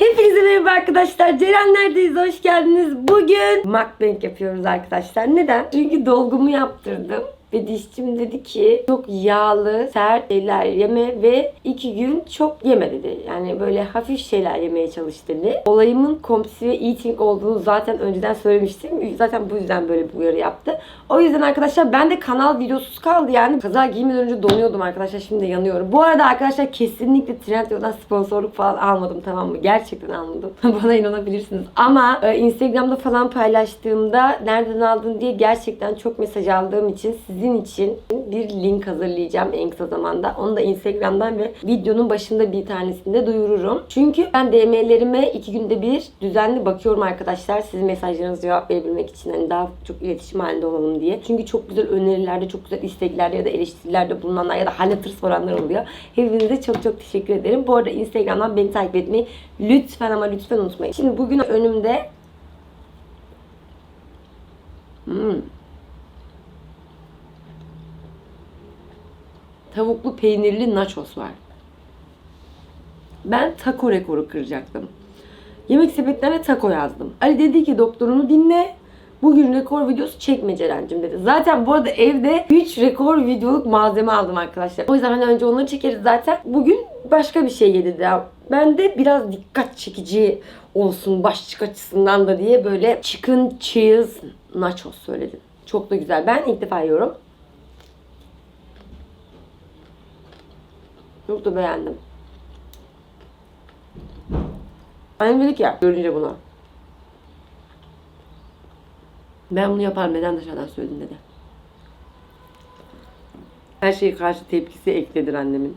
Hepinize merhaba arkadaşlar. Cerenlerdeyiz. Hoş geldiniz. Bugün mukbang yapıyoruz arkadaşlar. Neden? Çünkü dolgumu yaptırdım. Ve dişçim dedi ki çok yağlı, sert şeyler yeme ve iki gün çok yeme dedi. Yani böyle hafif şeyler yemeye çalış dedi. Olayımın kompulsive eating olduğunu zaten önceden söylemiştim. Zaten bu yüzden böyle bir uyarı yaptı. O yüzden arkadaşlar ben de kanal videosuz kaldı yani. Kaza giymeden önce donuyordum arkadaşlar. Şimdi yanıyorum. Bu arada arkadaşlar kesinlikle Trendyol'dan sponsorluk falan almadım tamam mı? Gerçekten almadım. Bana inanabilirsiniz. Ama e, Instagram'da falan paylaştığımda nereden aldın diye gerçekten çok mesaj aldığım için sizin için bir link hazırlayacağım en kısa zamanda. Onu da Instagram'dan ve videonun başında bir tanesinde duyururum. Çünkü ben DM'lerime iki günde bir düzenli bakıyorum arkadaşlar. Sizin mesajlarınıza cevap verebilmek için hani daha çok iletişim halinde olalım diye. Çünkü çok güzel önerilerde, çok güzel isteklerde ya da eleştirilerde bulunanlar ya da tırs soranlar oluyor. Hepinize çok çok teşekkür ederim. Bu arada Instagram'dan beni takip etmeyi lütfen ama lütfen unutmayın. Şimdi bugün önümde Hmm. Tavuklu peynirli nachos var. Ben taco rekoru kıracaktım. Yemek sepetlerine taco yazdım. Ali dedi ki doktorunu dinle. Bugün rekor videosu çekme Ceren'cim dedi. Zaten bu arada evde 3 rekor videoluk malzeme aldım arkadaşlar. O yüzden hani önce onları çekeriz zaten. Bugün başka bir şey yedi daha. Ben de biraz dikkat çekici olsun başlık açısından da diye böyle chicken cheese nachos söyledim. Çok da güzel. Ben ilk defa yiyorum. Çok da beğendim. Annem dedi ki ya görünce bunu. Ben bunu yaparım neden dışarıdan söyledin dedi. Her şeye karşı tepkisi ekledir annemin.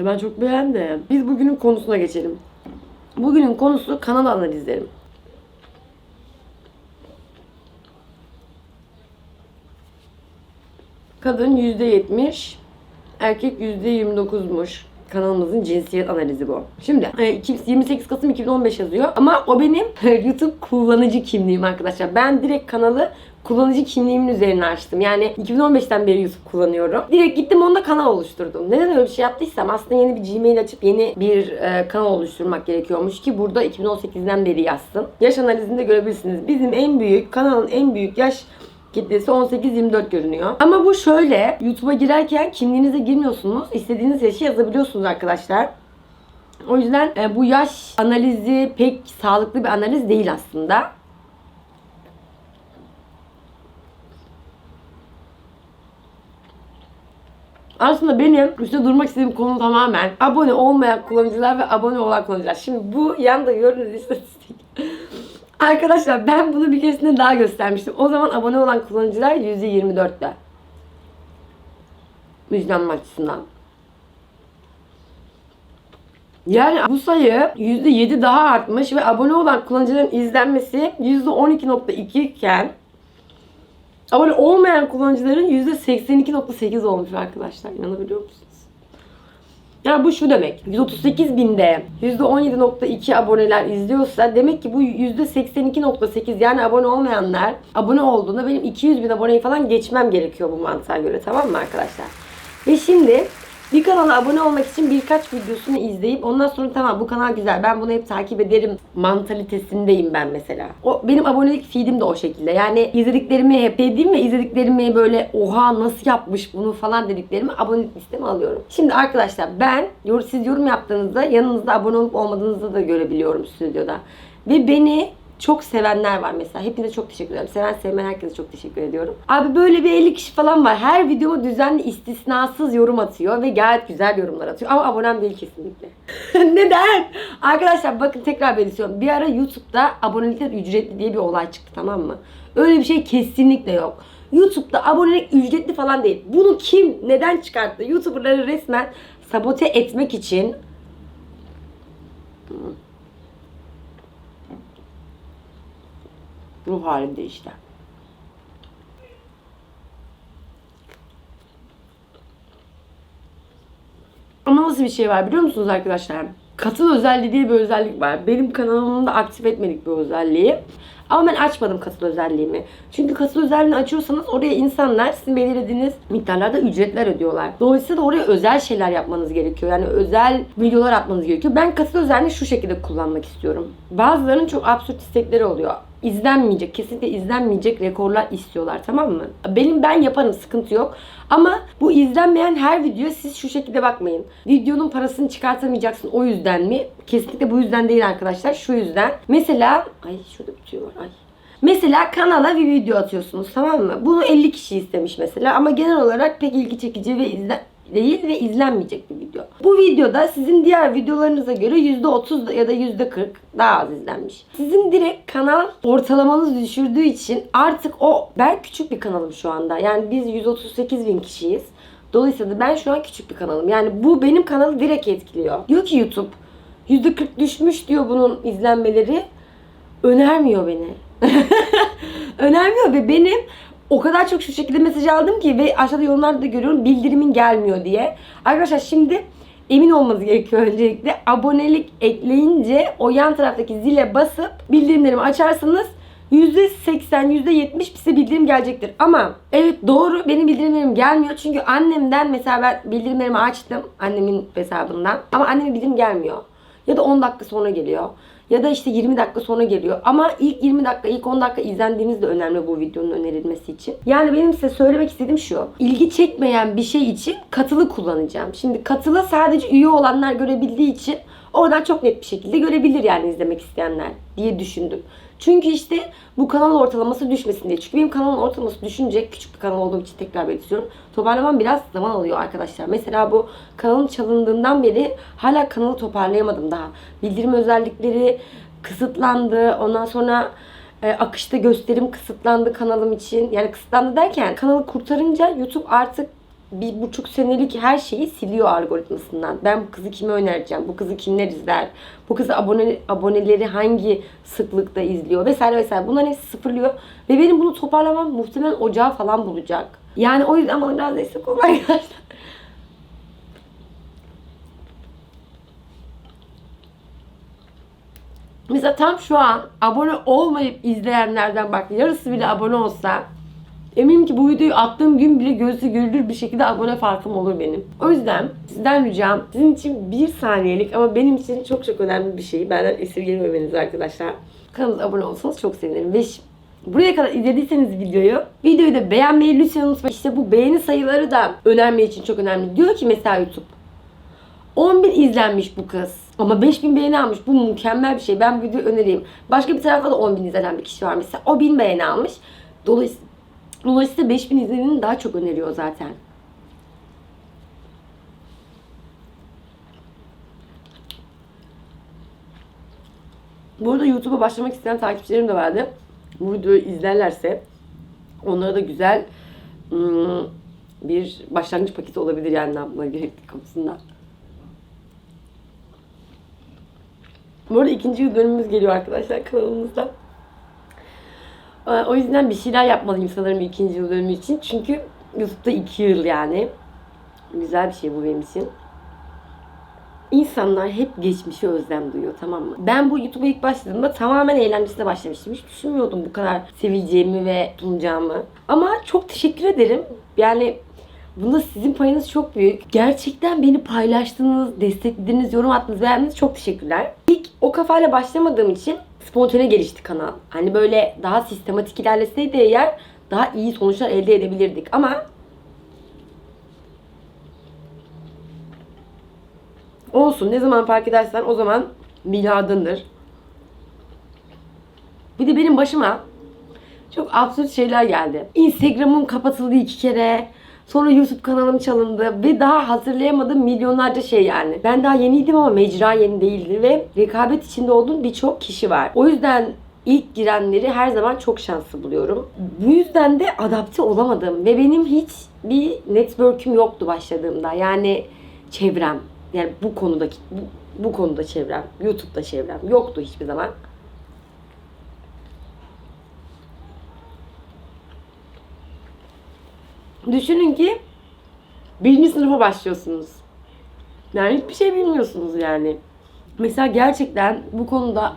Ya ben çok beğendim. Biz bugünün konusuna geçelim. Bugünün konusu kanal analizlerim. Kadın %70, erkek %29'muş. Kanalımızın cinsiyet analizi bu. Şimdi e, iki- 28 Kasım 2015 yazıyor ama o benim YouTube kullanıcı kimliğim arkadaşlar. Ben direkt kanalı kullanıcı kimliğimin üzerine açtım. Yani 2015'ten beri YouTube kullanıyorum. Direkt gittim onda kanal oluşturdum. Neden öyle bir şey yaptıysam aslında yeni bir Gmail açıp yeni bir e, kanal oluşturmak gerekiyormuş ki burada 2018'den beri yazsın. Yaş analizinde görebilirsiniz. Bizim en büyük kanalın en büyük yaş kitlesi 18-24 görünüyor. Ama bu şöyle YouTube'a girerken kimliğinize girmiyorsunuz. İstediğiniz yaşı yazabiliyorsunuz arkadaşlar. O yüzden e, bu yaş analizi pek sağlıklı bir analiz değil aslında. Aslında benim üstte durmak istediğim konu tamamen abone olmayan kullanıcılar ve abone olan kullanıcılar. Şimdi bu yanda gördüğünüz istatistik. Arkadaşlar ben bunu bir keresinde daha göstermiştim. O zaman abone olan kullanıcılar %24'te. İzlenme açısından. Yani bu sayı %7 daha artmış ve abone olan kullanıcıların izlenmesi %12.2 iken abone olmayan kullanıcıların %82.8 olmuş arkadaşlar. İnanabiliyor musunuz? Yani bu şu demek. 138 binde %17.2 aboneler izliyorsa demek ki bu %82.8 yani abone olmayanlar abone olduğunda benim 200 bin aboneyi falan geçmem gerekiyor bu mantığa göre tamam mı arkadaşlar? Ve şimdi bir kanala abone olmak için birkaç videosunu izleyip ondan sonra tamam bu kanal güzel ben bunu hep takip ederim mantalitesindeyim ben mesela. O benim abonelik feedim de o şekilde. Yani izlediklerimi hep dediğim ve izlediklerimi böyle oha nasıl yapmış bunu falan dediklerimi abonelik listeme alıyorum. Şimdi arkadaşlar ben siz yorum yaptığınızda yanınızda abone olup olmadığınızı da görebiliyorum stüdyoda. Ve beni çok sevenler var mesela. Hepinize çok teşekkür ederim. Seven sevmeyen herkese çok teşekkür ediyorum. Abi böyle bir 50 kişi falan var. Her videoma düzenli istisnasız yorum atıyor ve gayet güzel yorumlar atıyor. Ama abonem değil kesinlikle. Neden? Arkadaşlar bakın tekrar belirtiyorum. Bir ara YouTube'da abonelikler ücretli diye bir olay çıktı tamam mı? Öyle bir şey kesinlikle yok. YouTube'da abonelik ücretli falan değil. Bunu kim neden çıkarttı? YouTuber'ları resmen sabote etmek için ruh halinde işte. Ama nasıl bir şey var biliyor musunuz arkadaşlar? katıl özelliği diye bir özellik var. Benim kanalımda aktif etmedik bu özelliği. Ama ben açmadım katıl özelliğimi. Çünkü katıl özelliğini açıyorsanız oraya insanlar sizin belirlediğiniz miktarlarda ücretler ödüyorlar. Dolayısıyla oraya özel şeyler yapmanız gerekiyor. Yani özel videolar atmanız gerekiyor. Ben katıl özelliğini şu şekilde kullanmak istiyorum. Bazılarının çok absürt istekleri oluyor izlenmeyecek, kesinlikle izlenmeyecek rekorlar istiyorlar tamam mı? Benim ben yaparım sıkıntı yok. Ama bu izlenmeyen her videoya siz şu şekilde bakmayın. Videonun parasını çıkartamayacaksın o yüzden mi? Kesinlikle bu yüzden değil arkadaşlar. Şu yüzden. Mesela ay şurada bir tüy var ay. Mesela kanala bir video atıyorsunuz tamam mı? Bunu 50 kişi istemiş mesela ama genel olarak pek ilgi çekici ve izlen değil ve izlenmeyecek bir video. Bu videoda sizin diğer videolarınıza göre %30 ya da %40 daha az izlenmiş. Sizin direkt kanal ortalamanız düşürdüğü için artık o ben küçük bir kanalım şu anda. Yani biz 138 bin kişiyiz. Dolayısıyla ben şu an küçük bir kanalım. Yani bu benim kanalı direkt etkiliyor. Diyor ki YouTube %40 düşmüş diyor bunun izlenmeleri. Önermiyor beni. Önermiyor ve benim o kadar çok şu şekilde mesaj aldım ki ve aşağıda yorumlarda da görüyorum bildirimin gelmiyor diye. Arkadaşlar şimdi emin olmanız gerekiyor öncelikle. Abonelik ekleyince o yan taraftaki zile basıp bildirimlerimi açarsanız %80, %70 size bildirim gelecektir. Ama evet doğru benim bildirimlerim gelmiyor. Çünkü annemden mesela ben bildirimlerimi açtım. Annemin hesabından. Ama annemin bildirim gelmiyor. Ya da 10 dakika sonra geliyor. Ya da işte 20 dakika sonra geliyor. Ama ilk 20 dakika, ilk 10 dakika izlendiğiniz de önemli bu videonun önerilmesi için. Yani benim size söylemek istediğim şu. İlgi çekmeyen bir şey için katılı kullanacağım. Şimdi katılı sadece üye olanlar görebildiği için oradan çok net bir şekilde görebilir yani izlemek isteyenler diye düşündüm. Çünkü işte bu kanal ortalaması düşmesin diye. Çünkü benim kanalın ortalaması düşünce küçük bir kanal olduğum için tekrar belirtiyorum. Toparlamam biraz zaman alıyor arkadaşlar. Mesela bu kanalın çalındığından beri hala kanalı toparlayamadım daha. Bildirim özellikleri kısıtlandı. Ondan sonra e, akışta gösterim kısıtlandı kanalım için. Yani kısıtlandı derken kanalı kurtarınca YouTube artık bir buçuk senelik her şeyi siliyor algoritmasından. Ben bu kızı kime önereceğim? Bu kızı kimler izler? Bu kızı abone, aboneleri hangi sıklıkta izliyor? Vesaire vesaire. Bunların hepsi sıfırlıyor. Ve benim bunu toparlamam muhtemelen ocağı falan bulacak. Yani o yüzden bana biraz destek olun. Mesela tam şu an abone olmayıp izleyenlerden bak yarısı bile abone olsa eminim ki bu videoyu attığım gün bile gözü görülür bir şekilde abone farkım olur benim. O yüzden sizden ricam sizin için bir saniyelik ama benim için çok çok önemli bir şey. Benden esirgememeniz arkadaşlar. Kanalımıza abone olsanız çok sevinirim. Ve Buraya kadar izlediyseniz videoyu, videoyu da beğenmeyi lütfen unutmayın. İşte bu beğeni sayıları da önemli için çok önemli. Diyor ki mesela YouTube, 10 bin izlenmiş bu kız. Ama 5000 beğeni almış. Bu mükemmel bir şey. Ben bu videoyu önereyim. Başka bir tarafa da 10 bin izlenen bir kişi var mesela. O 1000 beğeni almış. Dolayısıyla, dolayısıyla 5000 izleneni daha çok öneriyor zaten. Bu arada YouTube'a başlamak isteyen takipçilerim de vardı. Bu videoyu izlerlerse onlara da güzel ım, bir başlangıç paketi olabilir yani ne yapmaları gerektiği konusunda. Bu arada ikinci yıl dönümümüz geliyor arkadaşlar kanalımızda. Ee, O yüzden bir şeyler yapmalıyım sanırım ikinci yıl dönümü için. Çünkü YouTube'da iki yıl yani. Güzel bir şey bu benim için. İnsanlar hep geçmişe özlem duyuyor tamam mı? Ben bu YouTube'a ilk başladığımda tamamen eğlencesine başlamıştım. Hiç düşünmüyordum bu kadar sevileceğimi ve tutunacağımı. Ama çok teşekkür ederim. Yani Bunda sizin payınız çok büyük. Gerçekten beni paylaştığınız, desteklediğiniz, yorum attığınız, beğendiğiniz çok teşekkürler. İlk o kafayla başlamadığım için spontane gelişti kanal. Hani böyle daha sistematik ilerleseydi eğer daha iyi sonuçlar elde edebilirdik. Ama olsun ne zaman fark edersen o zaman miladındır. Bir de benim başıma çok absürt şeyler geldi. Instagram'ım kapatıldı iki kere. Sonra YouTube kanalım çalındı ve daha hatırlayamadığım milyonlarca şey yani. Ben daha yeniydim ama mecra yeni değildi ve rekabet içinde olduğum birçok kişi var. O yüzden ilk girenleri her zaman çok şanslı buluyorum. Bu yüzden de adapte olamadım ve benim hiç bir network'üm yoktu başladığımda. Yani çevrem. Yani bu konudaki bu, bu konuda çevrem, YouTube'da çevrem yoktu hiçbir zaman. Düşünün ki birinci sınıfa başlıyorsunuz. Yani hiçbir şey bilmiyorsunuz yani. Mesela gerçekten bu konuda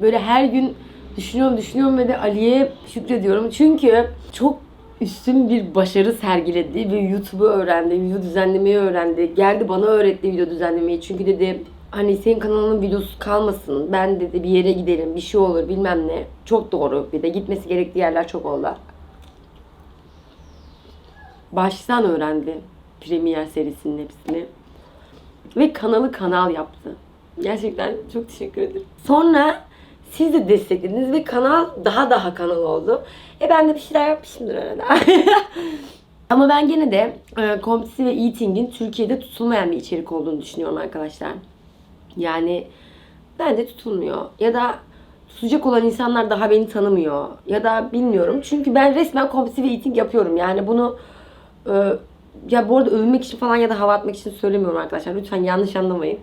böyle her gün düşünüyorum düşünüyorum ve de Ali'ye şükrediyorum. Çünkü çok üstün bir başarı sergiledi ve YouTube'u öğrendi, video düzenlemeyi öğrendi. Geldi bana öğretti video düzenlemeyi. Çünkü dedi hani senin kanalının videosu kalmasın. Ben dedi bir yere giderim, bir şey olur bilmem ne. Çok doğru. Bir de gitmesi gerektiği yerler çok oldu. Baştan öğrendi Premier serisinin hepsini. Ve kanalı kanal yaptı. Gerçekten çok teşekkür ederim. Sonra siz de desteklediniz ve kanal daha daha kanal oldu. E ben de bir şeyler yapmışımdır arada. Ama ben gene de e, Komptisi ve Eating'in Türkiye'de tutulmayan bir içerik olduğunu düşünüyorum arkadaşlar. Yani bence tutulmuyor. Ya da tutacak olan insanlar daha beni tanımıyor. Ya da bilmiyorum. Çünkü ben resmen Komptisi ve Eating yapıyorum. Yani bunu e, ya bu arada övünmek için falan ya da hava atmak için söylemiyorum arkadaşlar. Lütfen yanlış anlamayın.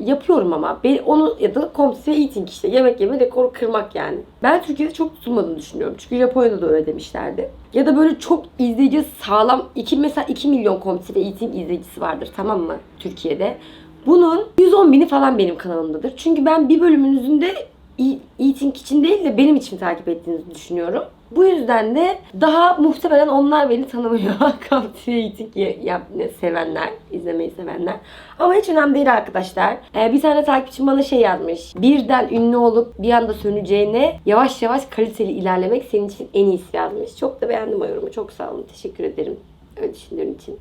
Yapıyorum ama. Ben onu ya da komptis ve eating işte. Yemek yeme rekoru kırmak yani. Ben Türkiye'de çok tutulmadığını düşünüyorum. Çünkü Japonya'da da öyle demişlerdi. Ya da böyle çok izleyici sağlam. iki mesela 2 milyon komptis ve eating izleyicisi vardır tamam mı Türkiye'de. Bunun 110 bini falan benim kanalımdadır. Çünkü ben bir bölümünüzün de eating için değil de benim için takip ettiğinizi düşünüyorum. Bu yüzden de daha muhtemelen onlar beni tanımıyor. Ye- yap- sevenler, izlemeyi sevenler. Ama hiç önemli değil arkadaşlar. Ee, bir tane takipçim bana şey yazmış. Birden ünlü olup bir anda söneceğine yavaş yavaş kaliteli ilerlemek senin için en iyisi yazmış. Çok da beğendim o yorumu. Çok sağ olun. Teşekkür ederim. Öyle düşündüğün için.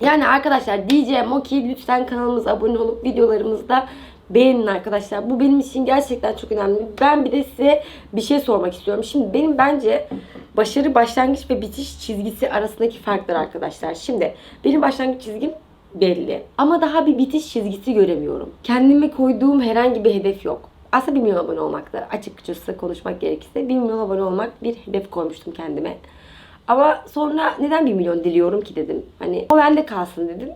Yani arkadaşlar diyeceğim o ki lütfen kanalımıza abone olup videolarımızda beğenin arkadaşlar. Bu benim için gerçekten çok önemli. Ben bir de size bir şey sormak istiyorum. Şimdi benim bence başarı başlangıç ve bitiş çizgisi arasındaki farklar arkadaşlar. Şimdi benim başlangıç çizgim belli. Ama daha bir bitiş çizgisi göremiyorum. Kendime koyduğum herhangi bir hedef yok. Aslında 1 milyon abone olmakta. Açıkçası konuşmak gerekirse 1 milyon abone olmak bir hedef koymuştum kendime. Ama sonra neden 1 milyon diliyorum ki dedim. Hani o bende kalsın dedim.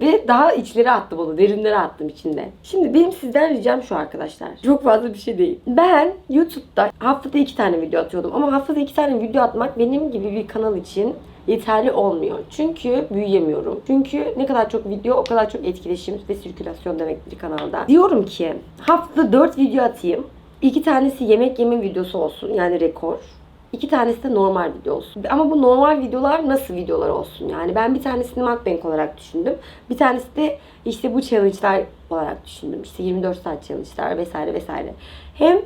Ve daha içleri attım onu. Derinlere attım içinde. Şimdi benim sizden ricam şu arkadaşlar. Çok fazla bir şey değil. Ben YouTube'da haftada iki tane video atıyordum. Ama haftada iki tane video atmak benim gibi bir kanal için yeterli olmuyor. Çünkü büyüyemiyorum. Çünkü ne kadar çok video o kadar çok etkileşim ve sirkülasyon demektir kanalda. Diyorum ki haftada 4 video atayım. İki tanesi yemek yeme videosu olsun yani rekor. İki tanesi de normal video olsun. Ama bu normal videolar nasıl videolar olsun? Yani ben bir tanesini mukbang olarak düşündüm. Bir tanesi de işte bu challenge'lar olarak düşündüm. İşte 24 saat challenge'lar vesaire vesaire. Hem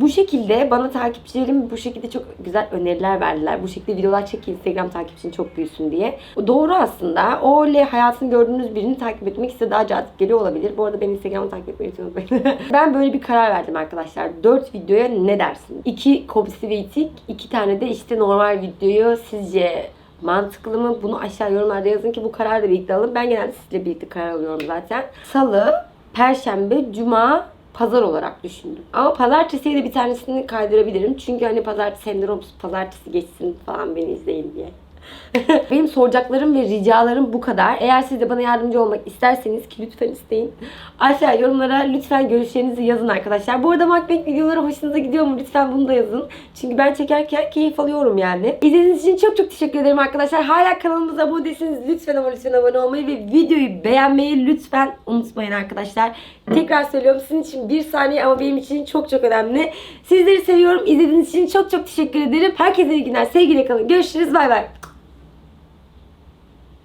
bu şekilde bana takipçilerim bu şekilde çok güzel öneriler verdiler. Bu şekilde videolar çek Instagram takipçin çok büyüsün diye. Doğru aslında. O öyle hayatını gördüğünüz birini takip etmek size daha cazip geliyor olabilir. Bu arada beni Instagram'ı takip etmeyi unutmayın. ben böyle bir karar verdim arkadaşlar. 4 videoya ne dersiniz? 2 kopisi ve itik, 2 tane de işte normal videoyu sizce mantıklı mı? Bunu aşağı yorumlarda yazın ki bu kararı da birlikte alın. Ben genelde sizle birlikte karar alıyorum zaten. Salı, Perşembe, Cuma, pazar olarak düşündüm. Ama pazartesiye de bir tanesini kaydırabilirim. Çünkü hani pazartesi sendrom pazartesi geçsin falan beni izleyin diye. Benim soracaklarım ve ricalarım bu kadar. Eğer siz de bana yardımcı olmak isterseniz ki lütfen isteyin. Aşağı yorumlara lütfen görüşlerinizi yazın arkadaşlar. Bu arada mukbang videoları hoşunuza gidiyor mu? Lütfen bunu da yazın. Çünkü ben çekerken keyif alıyorum yani. İzlediğiniz için çok çok teşekkür ederim arkadaşlar. Hala kanalımıza abone değilseniz lütfen ama lütfen abone olmayı ve videoyu beğenmeyi lütfen unutmayın arkadaşlar. Tekrar söylüyorum sizin için bir saniye ama benim için çok çok önemli. Sizleri seviyorum. İzlediğiniz için çok çok teşekkür ederim. Herkese iyi günler. Sevgiyle kalın. Görüşürüz. Bay bay.